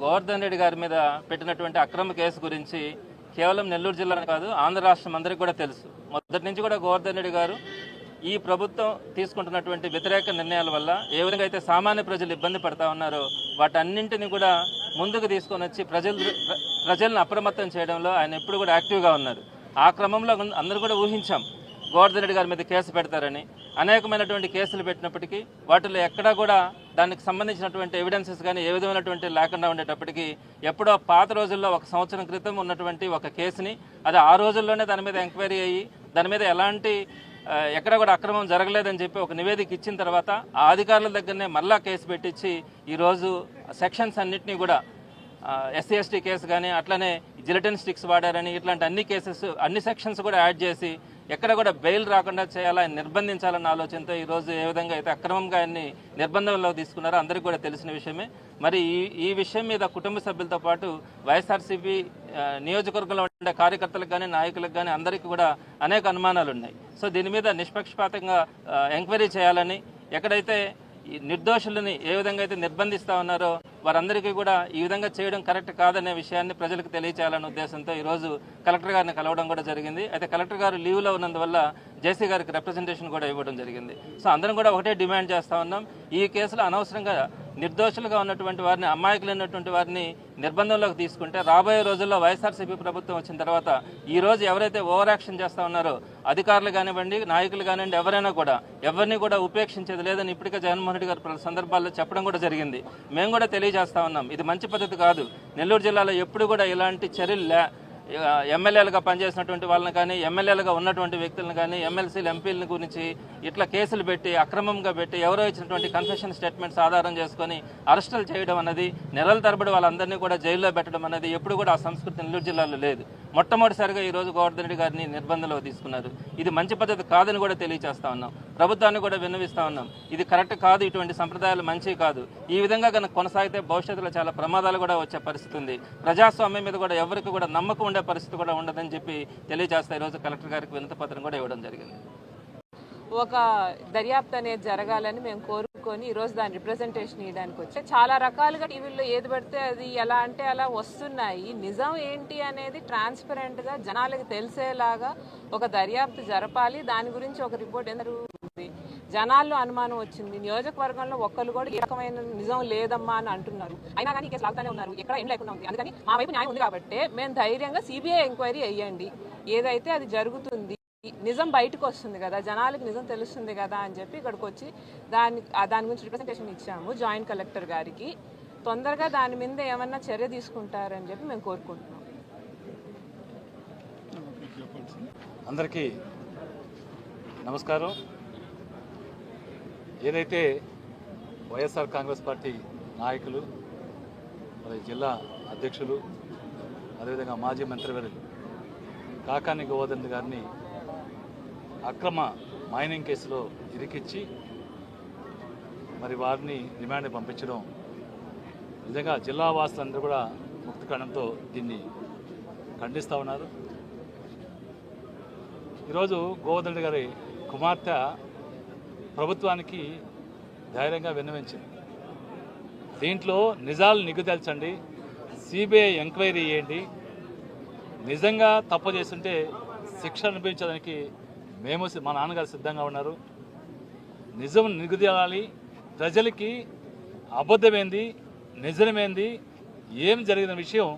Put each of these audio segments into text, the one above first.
గోవర్ధన్ రెడ్డి గారి మీద పెట్టినటువంటి అక్రమ కేసు గురించి కేవలం నెల్లూరు జిల్లా కాదు ఆంధ్ర రాష్ట్రం అందరికీ కూడా తెలుసు. మొదటి నుంచి కూడా గోవర్ధన్ రెడ్డి గారు ఈ ప్రభుత్వం తీసుకుంటున్నటువంటి వ్యతిరేక నిర్ణయాల వల్ల ఏ విధంగా అయితే సామాన్య ప్రజలు ఇబ్బంది పడతా ఉన్నారో వాటన్నింటినీ కూడా ముందుకు తీసుకొని వచ్చి ప్రజలు ప్రజలను అప్రమత్తం చేయడంలో ఆయన ఎప్పుడు కూడా యాక్టివ్గా ఉన్నారు. ఆ క్రమంలో అందరూ కూడా ఊహించాం గోవర్ధన్ రెడ్డి గారి మీద కేసు పెడతారని. అనేకమైనటువంటి కేసులు పెట్టినప్పటికీ వాటిలో ఎక్కడా కూడా దానికి సంబంధించినటువంటి ఎవిడెన్సెస్ కానీ ఏ విధమైనటువంటి లేకుండా ఉండేటప్పటికీ ఎప్పుడో పాత రోజుల్లో ఒక సంవత్సరం క్రితం ఉన్నటువంటి ఒక కేసుని అది ఆ రోజుల్లోనే దాని మీద ఎంక్వైరీ అయ్యి దాని మీద ఎలాంటి ఎక్కడ కూడా అక్రమం జరగలేదని చెప్పి ఒక నివేదిక ఇచ్చిన తర్వాత ఆ అధికారుల దగ్గరనే మళ్ళా కేసు పెట్టించి ఈరోజు సెక్షన్స్ అన్నింటినీ కూడా ఎస్సీ ఎస్టీ కేసు కానీ అట్లనే జిలటిన్ స్టిక్స్ వాడారని ఇట్లాంటి అన్ని కేసెస్ అన్ని సెక్షన్స్ కూడా యాడ్ చేసి ఎక్కడ కూడా బెయిల్ రాకుండా చేయాలా నిర్బంధించాలన్న ఆలోచనతో ఈరోజు ఏ విధంగా అయితే అక్రమంగా అన్ని నిర్బంధంలో తీసుకున్నారో అందరికీ కూడా తెలిసిన విషయమే. మరి ఈ ఈ విషయం మీద కుటుంబ సభ్యులతో పాటు వైఎస్ఆర్సీపీ నియోజకవర్గంలో ఉండే కార్యకర్తలకు కానీ నాయకులకు కానీ అందరికీ కూడా అనేక అనుమానాలు ఉన్నాయి సో దీని మీద నిష్పక్షపాతంగా ఎంక్వైరీ చేయాలని ఎక్కడైతే ఈ నిర్దోషులని ఏ విధంగా అయితే నిర్బంధిస్తా ఉన్నారో వారందరికీ కూడా ఈ విధంగా చేయడం కరెక్ట్ కాదనే విషయాన్ని ప్రజలకు తెలియచేయాలనే ఉద్దేశంతో ఈరోజు కలెక్టర్ గారిని కలవడం కూడా జరిగింది. అయితే కలెక్టర్ గారు లీవ్లో ఉన్నందువల్ల జేసీ గారికి రిప్రజెంటేషన్ కూడా ఇవ్వడం జరిగింది. సో అందరం కూడా ఒకటే డిమాండ్ చేస్తూ ఉన్నాం. ఈ కేసులో అనవసరంగా నిర్దోషులుగా ఉన్నటువంటి వారిని అమాయకులైనటువంటి వారిని నిర్బంధంలోకి తీసుకుంటే రాబోయే రోజుల్లో వైఎస్ఆర్సీపీ ప్రభుత్వం వచ్చిన తర్వాత ఈ రోజు ఎవరైతే ఓవర్ యాక్షన్ చేస్తూ ఉన్నారో అధికారులు కానివ్వండి నాయకులు కానివ్వండి ఎవరైనా కూడా ఎవరిని కూడా ఉపేక్షించేది లేదని ఇప్పటికే జగన్మోహన్ రెడ్డి గారు పలు సందర్భాల్లో చెప్పడం కూడా జరిగింది. మేము కూడా తెలియజేస్తా ఉన్నాం. ఇది మంచి పద్ధతి కాదు. నెల్లూరు జిల్లాలో ఎప్పుడు కూడా ఇలాంటి చర్యలు లే ఎమ్మెల్యేలుగా పనిచేసినటువంటి వాళ్ళని కానీ ఎమ్మెల్యేలుగా ఉన్నటువంటి వ్యక్తులను కానీ ఎమ్మెల్సీలు ఎంపీలను గురించి ఇట్లా కేసులు పెట్టి అక్రమంగా పెట్టి ఎవరో ఇచ్చినటువంటి కన్ఫెషన్ స్టేట్మెంట్స్ ఆధారం చేసుకొని అరెస్టులు చేయడం అన్నది నెలల తరబడి వాళ్ళందరినీ కూడా జైల్లో పెట్టడం అనేది ఎప్పుడు కూడా ఆ సంస్కృతి నెల్లూరు జిల్లాలో లేదు. మొట్టమొదటిసారిగా ఈ రోజు గోవర్ధన్ రెడ్డి గారిని నిర్బంధంలో తీసుకున్నారు. ఇది మంచి పద్ధతి కాదని కూడా తెలియజేస్తా ఉన్నాం. ప్రభుత్వాన్ని కూడా విన్నవిస్తా ఉన్నాం. ఇది కరెక్ట్ కాదు ఇటువంటి సంప్రదాయాలు మంచివి కాదు. ఈ విధంగా కనుక కొనసాగితే భవిష్యత్తులో చాలా ప్రమాదాలు కూడా వచ్చే పరిస్థితి ఉంది. ప్రజాస్వామ్యం మీద కూడా ఎవరికి కూడా నమ్మకం ఉండే పరిస్థితి కూడా ఉండదని చెప్పి తెలియజేస్తా ఈరోజు కలెక్టర్ గారికి వినతి పత్రం కూడా ఇవ్వడం జరిగింది. ఒక దర్యాప్తు అనేది జరగాలని మేము కోరుకొని ఈరోజు దాని రిప్రజెంటేషన్ ఇవ్వడానికి వచ్చి. చాలా రకాలుగా టీవీల్లో ఏది పడితే అది ఎలా అంటే అలా వస్తున్నాయి. నిజం ఏంటి అనేది ట్రాన్స్పరెంట్గా జనాలకు తెలిసేలాగా ఒక దర్యాప్తు జరపాలి. దాని గురించి ఒక రిపోర్ట్ ఎందుకు ఉంది? జనాల్లో అనుమానం వచ్చింది. నియోజకవర్గంలో ఒక్కరు కూడా ఏ రకమైన నిజం లేదమ్మా అని అంటున్నారు. అయినా కానీ ఇక్కడ లాగుతానే ఉన్నారు. ఎక్కడ ఏం లేకుండా ఉంది. అందుకని మా వైపు న్యాయం ఉంది కాబట్టి మేము ధైర్యంగా సిబిఐ ఎంక్వైరీ వేయండి ఏదైతే అది జరుగుతుంది నిజం బయటకు వస్తుంది కదా జనాలకు నిజం తెలుస్తుంది కదా అని చెప్పి ఇక్కడికి వచ్చి దాని దాని గురించి రిప్రజెంటేషన్ ఇచ్చాము జాయింట్ కలెక్టర్ గారికి. తొందరగా దాని మీద ఏమన్నా చర్య తీసుకుంటారని చెప్పి మేము కోరుకుంటున్నాం. అందరికీ నమస్కారం. ఏదైతే వైఎస్ఆర్ కాంగ్రెస్ పార్టీ నాయకులు మరి జిల్లా అధ్యక్షులు అదేవిధంగా మాజీ మంత్రివర్యులు కాకాని గోవర్ధన్ గారిని అక్రమ మైనింగ్ కేసులో ఇరికిచ్చి మరి వారిని రిమాండ్ పంపించడం. నిజంగా జిల్లా వాసులందరూ కూడా ముక్తికణంతో దీన్ని ఖండిస్తూ ఉన్నారు. ఈరోజు గోవర్ధన్ గారి కుమార్తె ప్రభుత్వానికి ధైర్యంగా విన్నవించింది. దీంట్లో నిజాలు నిగ్గుదల్చండి సిబిఐ ఎంక్వైరీ చేయండి. నిజంగా తప్పు చేస్తుంటే శిక్ష అనిపించడానికి మేము మా నాన్నగారు సిద్ధంగా ఉన్నారు. నిజం నిగుదలాలి ప్రజలకి అబద్ధమేంది? నిజమేంది? ఏం జరిగిన విషయం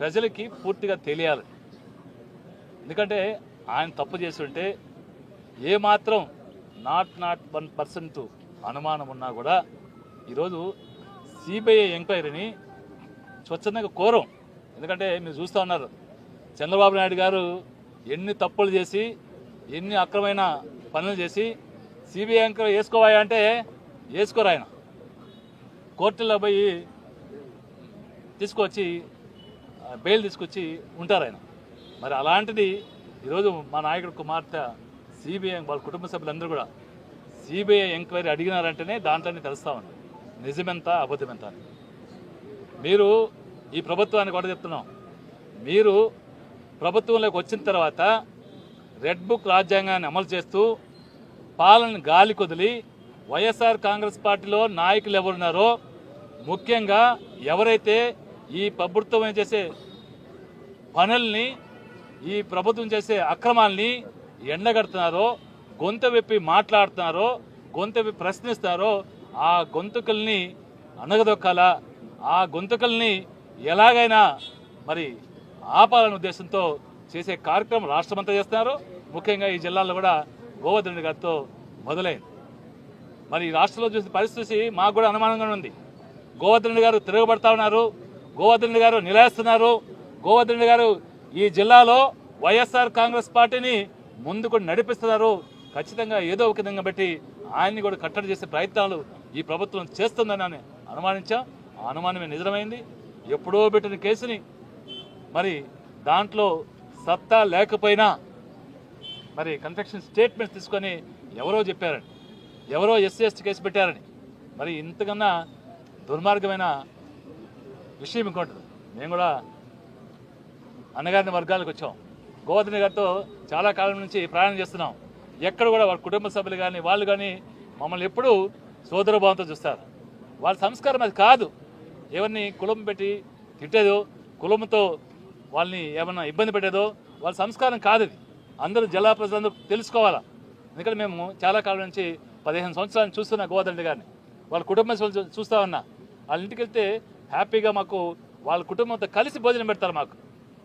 ప్రజలకి పూర్తిగా తెలియాలి. ఎందుకంటే ఆయన తప్పు చేస్తుంటే ఏమాత్రం నాట్ నాట్ వన్ పర్సెంట్ అనుమానం ఉన్నా కూడా ఈరోజు సిబిఐ ఎంక్వైరీని స్వచ్ఛందంగా కోరం. ఎందుకంటే మీరు చూస్తూ ఉన్నారు చంద్రబాబు నాయుడు గారు ఎన్ని తప్పులు చేసి ఎన్ని అక్రమైన పనులు చేసి సిబిఐ ఎంక్వైరీ వేసుకోవాయా అంటే వేసుకోరు ఆయన. కోర్టులో పోయి తీసుకొచ్చి బెయిల్ తీసుకొచ్చి ఉంటారు ఆయన. మరి అలాంటిది ఈరోజు మా నాయకుడు కుమార్తె సిబిఐ వాళ్ళ కుటుంబ సభ్యులందరూ కూడా సిబిఐ ఎంక్వైరీ అడిగినారంటేనే దాంట్లోనే తెలుస్తా ఉంది. నిజమెంత అబద్ధమెంత అని. మీరు ఈ ప్రభుత్వానికి కూడా చెప్తున్నాం. మీరు ప్రభుత్వంలోకి వచ్చిన తర్వాత రెడ్ బుక్ రాజ్యాంగాన్ని అమలు చేస్తూ పాలన గాలి కొదిలి వైఎస్ఆర్ కాంగ్రెస్ పార్టీలో నాయకులు ఎవరున్నారో ముఖ్యంగా ఎవరైతే ఈ ప్రభుత్వం చేసే పనుల్ని ఈ ప్రభుత్వం చేసే అక్రమాల్ని ఎండగడుతున్నారో గొంతు విప్పి మాట్లాడుతున్నారో గొంత విప్పి ప్రశ్నిస్తున్నారో ఆ గొంతుకల్ని అణగదొక్కాలా? ఆ గొంతుకల్ని ఎలాగైనా మరి ఆపాలనే ఉద్దేశంతో చేసే కార్యక్రమం రాష్ట్రమంతా చేస్తున్నారు. ముఖ్యంగా ఈ జిల్లాలో కూడా గోవర్ధన్ గారితో మొదలైంది. మరి ఈ రాష్ట్రంలో చూసిన పరిస్థితి మాకు కూడా అనుమానంగా ఉంది. గోవర్ధన్ గారు తిరగబడతా ఉన్నారు. గోవర్ధన్ గారు నిలయేస్తున్నారు గోవర్ధన్ గారు ఈ జిల్లాలో వైఎస్ఆర్ కాంగ్రెస్ పార్టీని ముందుకు నడిపిస్తున్నారు. ఖచ్చితంగా ఏదో ఒక విధంగా బట్టి ఆయన్ని కూడా కట్టడి చేసే ప్రయత్నాలు ఈ ప్రభుత్వం చేస్తుందని అనుమానించాం. ఆ అనుమానమే నిజమైంది. ఎప్పుడో పెట్టిన కేసుని మరి దాంట్లో సత్తా లేకపోయినా మరి కన్ఫెక్షన్ స్టేట్మెంట్స్ తీసుకొని ఎవరో చెప్పారని ఎవరో ఎస్సీ ఎస్టీ కేసు పెట్టారని మరి ఇంతకన్నా దుర్మార్గమైన విషయం ఇంకోటి మేము కూడా అన్నగారిని వర్గాలకు వచ్చాం. గోవర్ధన్ గారితో చాలా కాలం నుంచి ప్రయాణం చేస్తున్నాం. ఎక్కడ కూడా వారి కుటుంబ సభ్యులు కానీ వాళ్ళు కానీ మమ్మల్ని ఎప్పుడూ సోదరభావంతో చూస్తారు. వాళ్ళ సంస్కారం అది కాదు. ఎవరిని కులం పెట్టి తిట్టేదో కులంతో వాళ్ళని ఏమన్నా ఇబ్బంది పెట్టేదో వాళ్ళ సంస్కారం కాదు అది అందరూ జిల్లా ప్రజలందరూ తెలుసుకోవాలా? ఎందుకంటే మేము చాలా కాలం నుంచి పదిహేను సంవత్సరాలు చూస్తున్నా గోవర్ధన్ గారిని. వాళ్ళ కుటుంబ చూ- చూస్తా ఉన్నా. వాళ్ళ ఇంటికి వెళ్తే హ్యాపీగా మాకు వాళ్ళ కుటుంబంతో కలిసి భోజనం పెడతారు మాకు.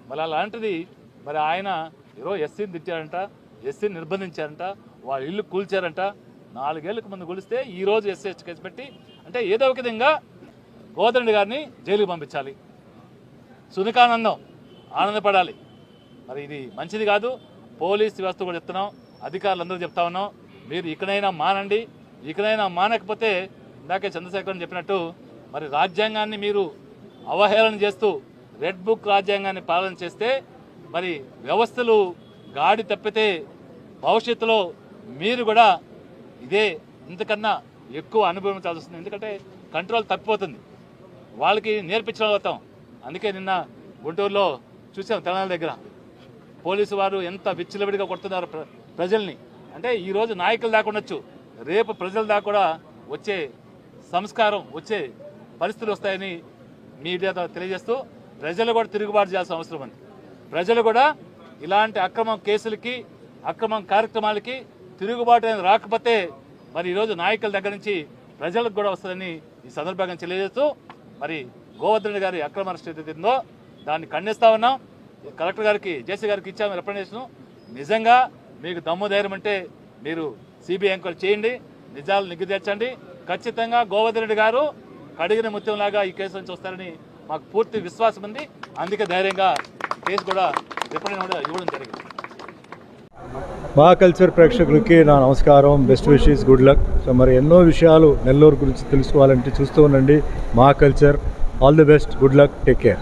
మరి అలాంటిది మరి ఆయన ఈరోజు ఎస్సీని తిట్టారంట ఎస్సీని నిర్బంధించారంట వాళ్ళ ఇల్లు కూల్చారంట. నాలుగేళ్ళకు ముందు కూలిస్తే ఈరోజు రోజు ఎస్సీ కేసు పెట్టి అంటే ఏదో ఒక విధంగా గోవర్ధన్ గారిని జైలుకి పంపించాలి. సునికానందం. ఆనందపడాలి. మరి ఇది మంచిది కాదు. పోలీస్ వ్యవస్థ కూడా చెప్తున్నాం. అధికారులు అందరూ చెప్తా ఉన్నాం. మీరు ఇక్కడైనా మానండి ఇక్కడైనా మానకపోతే ఇందాకే చంద్రశేఖర్ చెప్పినట్టు మరి రాజ్యాంగాన్ని మీరు అవహేళన చేస్తూ రెడ్ బుక్ రాజ్యాంగాన్ని పాలన చేస్తే మరి వ్యవస్థలు గాడి తప్పితే భవిష్యత్తులో మీరు కూడా ఇదే ఇంతకన్నా ఎక్కువ అనుభవించాల్సి వస్తుంది. ఎందుకంటే కంట్రోల్ తప్పిపోతుంది. వాళ్ళకి నేర్పించడం అవుతాం అందుకే నిన్న గుంటూరులో చూసాం తెలంగాణ దగ్గర? పోలీసు వారు ఎంత విచ్చలవిడిగా కొడుతున్నారు ప్ర- ప్రజల్ని. అంటే ఈరోజు నాయకులు దాకా ఉండొచ్చు. రేపు ప్రజల దాకా కూడా వచ్చే సంస్కారం వచ్చే పరిస్థితులు వస్తాయని మీడియా తెలియజేస్తూ ప్రజలు కూడా తిరుగుబాటు చేయాల్సిన అవసరం ఉంది. ప్రజలు కూడా ఇలాంటి అక్రమం కేసులకి అక్రమం కార్యక్రమాలకి తిరుగుబాటు అనేది రాకపోతే మరి ఈరోజు నాయకుల దగ్గర నుంచి ప్రజలకు కూడా వస్తుందని ఈ సందర్భంగా తెలియజేస్తూ మరి గోవర్ధన్ గారి అక్రమ అరెస్ట్ ఏదైతే దాన్ని ఖండిస్తా ఉన్నాం. కలెక్టర్ గారికి జేసీ గారికి ఇచ్చాము రిప్రజెంటేషన్. నిజంగా మీకు దమ్ము ధైర్యం అంటే మీరు సిబిఐ ఎంక్వైరీ చేయండి నిజాలు నిగ్గుదేర్చండి ఖచ్చితంగా గోవర్ధన్ రెడ్డి గారు కడిగిన ముత్యంలాగా ఈ కేసు నుంచి వస్తారని మాకు పూర్తి విశ్వాసం ఉంది. అందుకే ధైర్యంగా కేసు కూడా రిప్రజెంట్ కూడా ఇవ్వడం జరిగింది. మా కల్చర్ ప్రేక్షకులకి నా నమస్కారం. Best wishes good luck. So మరి ఎన్నో విషయాలు నెల్లూరు గురించి తెలుసుకోవాలంటే చూస్తూ ఉండండి. మా culture. All the best. Good luck. Take care.